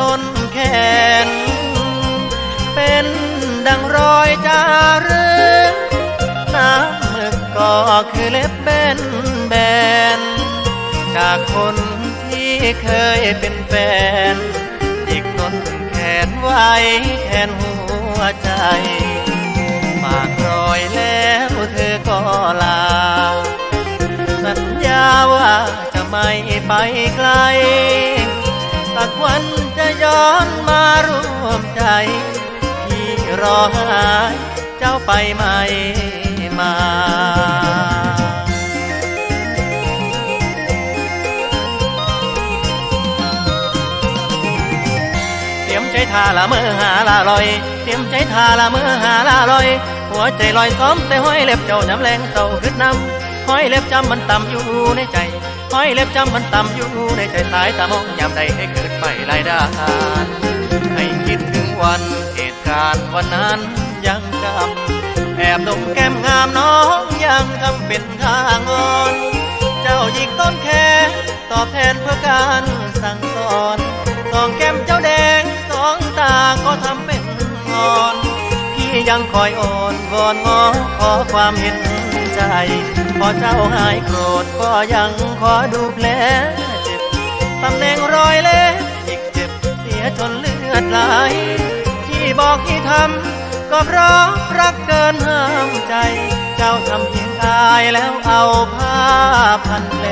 ต้นแขน เป็นดังรอยจารึกน้ำมึกก็คือเล็บเบนแบน จากคนที่เคยเป็นแฟนอีกต้นแขนไว้แทนหัวใจมากรอยแล้วเธอก็ลา สัญญาว่าจะไม่ไปไกล วันจะย้อนมาร่วมใจที่รอหายเจ้าไปไหมมาเตรียมใจทาละเมื่อหาละลอย เตรียมใจทาละเมื่อหาละลอย หัวใจลอยซ้อมแต่ห้อยเล็บเจ้าจำแรงเศร้าขึ้นน้ำห้อยเล็บจำมันต่ำอยู่ในใจ ห้อยเล็บจำมันต่ำอยู่ในใจสายตามองยามใดให้เกิดไปลายดานให้คิดถึงวันเหตุการณ์วันนั้นยังจำแอบดมแก้มงามน้องยังทำเป็นทางอนเจ้าหยิกต้นแขนตอบแทนเพื่อการสั่งสอนสองแก้มเจ้าแดงสองตาก็ทำเป็นงอนพี่ยังคอยอ่อนวอนงอขอความเห็น ใจ พอเจ้าหายโกรธก็ยังขอดูแผลเจ็บตำแหน่งรอยเล็บอีกเจ็บเสียจนเลือดไหลที่บอกที่ทำก็เพราะรักเกินห้ามใจ เจ้าทำเพียงกายแล้วเอาผ้าพันแผล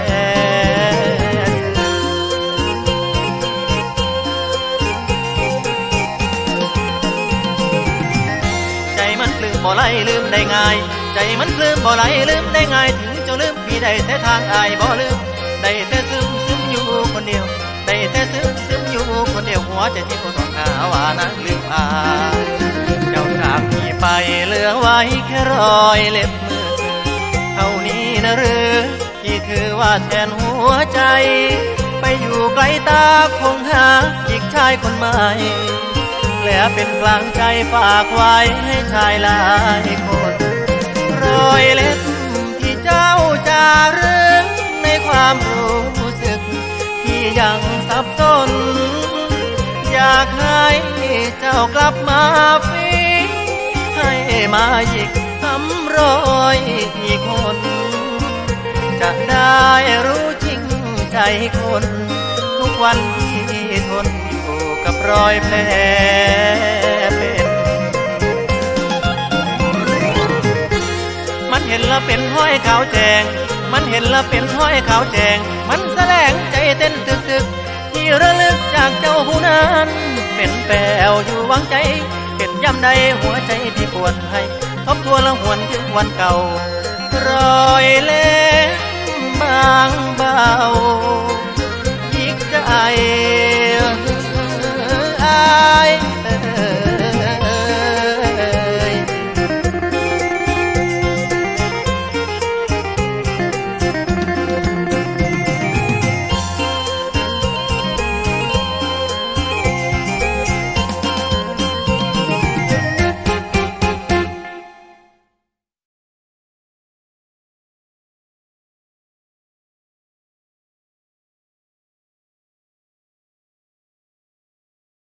ใจมันลืมบ่ไหลลืมได้ง่าย ใจมันปลื้มบ่ไหลลืมได้ง่ายถึงจ้าลืมพี่ได้แต่ทางอายบ่ลืม ได้แต่ซึมซึมอยู่คนเดียว ได้แต่ซึมซึมอยู่คนเดียวหัวใจที่ต้องหาว่านักลืมอายเจ้าจากพี่ไปเหลือไว้แค่รอยเล็บมือเท่านี้นะหรือที่ถือว่าแทนหัวใจ ไปอยู่ไกลตาคงหาอีกชายคนใหม่และเป็นกลางใจฝากไว้ให้ชายหลายคน ยังสับสน อยากให้เจ้ากลับมาฟีให้มาหยิกซ้ำรอยอีกคน จะได้รู้จริงใจคน ทุกวันที่ทนอยู่กับรอยแผลเป็นมันเห็นแล้วเป็นห้อยขาวแจง มันเห็นแล้วเป็นห้อยขาวแจง มันแสดงใจเต้นตึกตึกที่ระลึกจากเจ้าผู้นั้นเป็นแปวอยู่วังใจ เป็นย่ำใดหัวใจที่ปวดให้ทบทวนละหวนถึงวันเก่ารอยเล็บบางเบายิกใจ